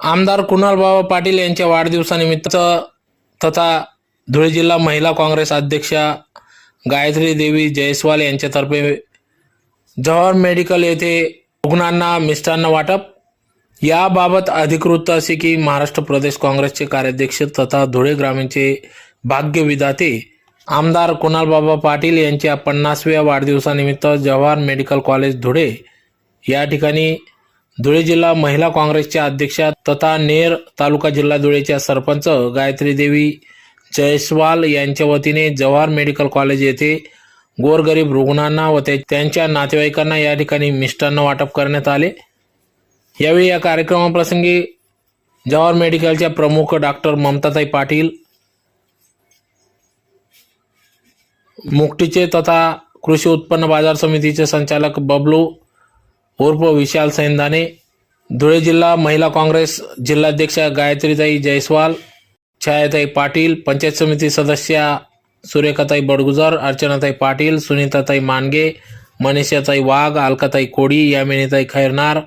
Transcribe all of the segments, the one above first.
आमदार कुणालबाबा पाटील यांच्या वाढदिवसानिमित्त तथा धुळे जिल्हा महिला काँग्रेस अध्यक्षा गायत्री देवी जयस्वाल यांच्यातर्फे जवाहर मेडिकल येथे रुग्णांना मिष्टान्न वाटप. याबाबत अधिकृत असे की महाराष्ट्र प्रदेश काँग्रेसचे कार्याध्यक्ष तथा धुळे ग्रामीणचे भाग्यविधाते आमदार कुणालबाबा पाटील यांच्या पन्नासव्या वाढदिवसानिमित्त जवाहर मेडिकल कॉलेज धुळे या ठिकाणी धुळे जिल्हा महिला काँग्रेसच्या अध्यक्षा तथा नेर तालुका जिल्हा धुळेच्या सरपंच गायत्री देवी जयस्वाल यांच्या वतीने जवाहर मेडिकल कॉलेज येथे गोरगरीब रुग्णांना व त्या- त्यांच्या नातेवाईकांना या ठिकाणी मिष्टान्न वाटप करण्यात आले. यावेळी या कार्यक्रमाप्रसंगी जवाहर मेडिकलच्या प्रमुख डॉक्टर ममताताई पाटील मुक्टीचे तथा कृषी उत्पन्न बाजार समितीचे संचालक बबलू उर्फ विशाल सैंदाने धुळे जिल्हा महिला काँग्रेस जिल्हाध्यक्षा गायत्रीताई जयस्वाल छायाताई पाटील पंचायत समिती सदस्या सुरेखाताई बडगुजर अर्चनाताई पाटील सुनीताताई मानगे मनीषाताई वाघ अलकाताई कोडी यामिनीताई खैरनार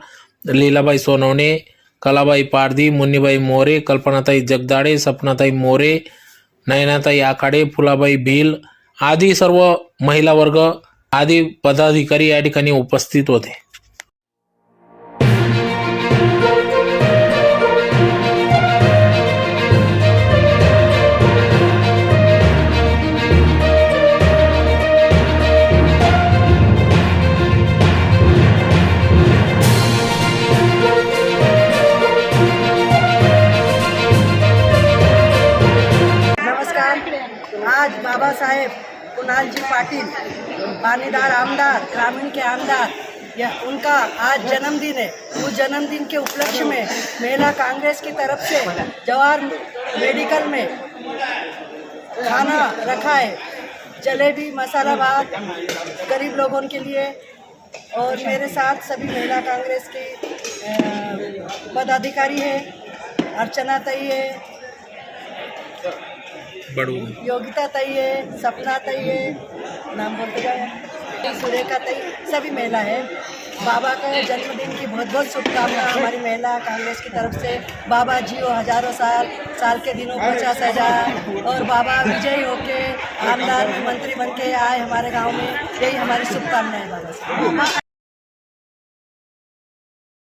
लीलाबाई सोनवणे कलाबाई पारधी मुन्नीबाई मोरे कल्पनाताई जगदाडे सपनाताई मोरे नयनाताई आखाडे फुलाबाई भील आदी सर्व महिला वर्ग आदी पदाधिकारी या ठिकाणी उपस्थित होते. आज बाबासाहेब कुणालजी पाटिल पानीदार आमदार, ग्रामीण के आमदार, या उनका आज जन्मदिन है। उस जन्मदिन के उपलक्ष्य में महिला कांग्रेस की तरफ़ से जवाहर मेडिकल में खाना रखा है। जलेबी, मसाला भात, गरीब लोगों के लिए। और मेरे साथ सभी महिला कांग्रेस की पदाधिकारी है, अर्चना तई है बडू योगिता तई है, सपना तई है, नाम बोलते जाए सुरेखा तई, सभी महिला है। बाबा का जन्मदिन की बहुत बहुत शुभकामना हमारी महिला कांग्रेस की तरफ़ से। बाबा जियो हज़ारों साल साल के दिनों पचास हज़ार। और बाबा विजयी होके आमदार मंत्री बन के आए हमारे गाँव में। यही हमारी शुभकामनाएँ बाबा